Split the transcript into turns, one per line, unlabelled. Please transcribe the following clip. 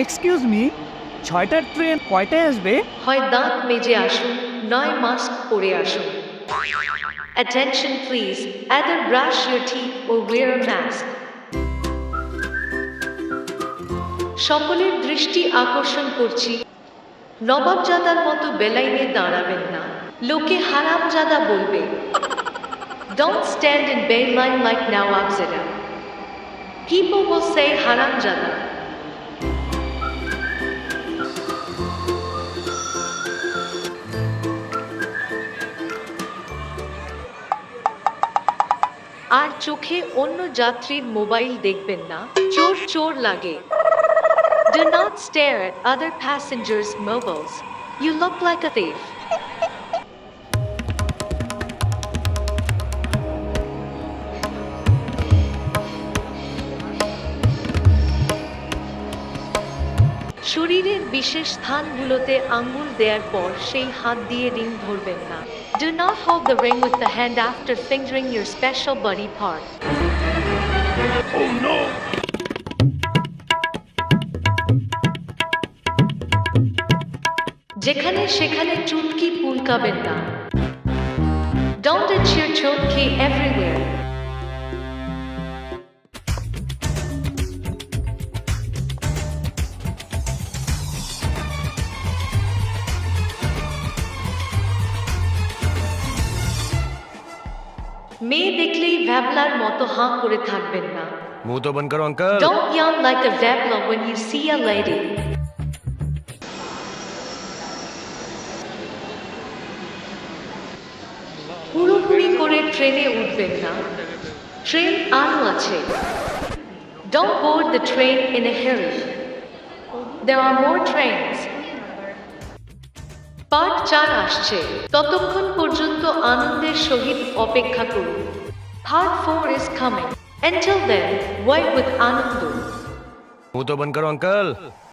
Excuse me ছয়টার train কয়টায় আসবে?
হয় দাঁত মেজে আসুন, নয় মাস্ক পরে আসুন। Attention please either brush your teeth or wear mask সকলের দৃষ্টি আকর্ষণ করছি। নবাব জাদার মতো বেলাইনে দাঁড়াবেন না। লোকে হারাম জাদা বলবে। ডোন্ট স্ট্যান্ড ইন বেলাইন লাইক নাও আবসে ডা কি বলব সেই হারাম জাদা। আর চোখে অন্য যাত্রীর মোবাইল দেখবেন না চোর চোর লাগে Do not stare at other passengers' mobiles. You look like a thief. শরীরের বিশেষ স্থানগুলোতে আঙ্গুল দেওয়ার পর সেই হাত দিয়ে রিং ধরবেন না Do not hold the ring with the hand after fingering your special body part. যেখানে সেখানে চুটকি পুলকাবেন না Don't itch your chutki everywhere. মেয়ে দেখলেই ভ্যাবলার মতো হাঁ করে থাকবেন না
মুহ তো করো
Don't yawn like a rattler when you see a lady. করে ট্রেনে উঠবেন না ট্রেন আরও আছে Don't board the train in a hurry. There are more trains. Part চার আসছে। ততক্ষণ পর্যন্ত আনন্দের সহিত অপেক্ষা করুন। Part four is coming Until চল wait with আনন্দ
હું તો બંધ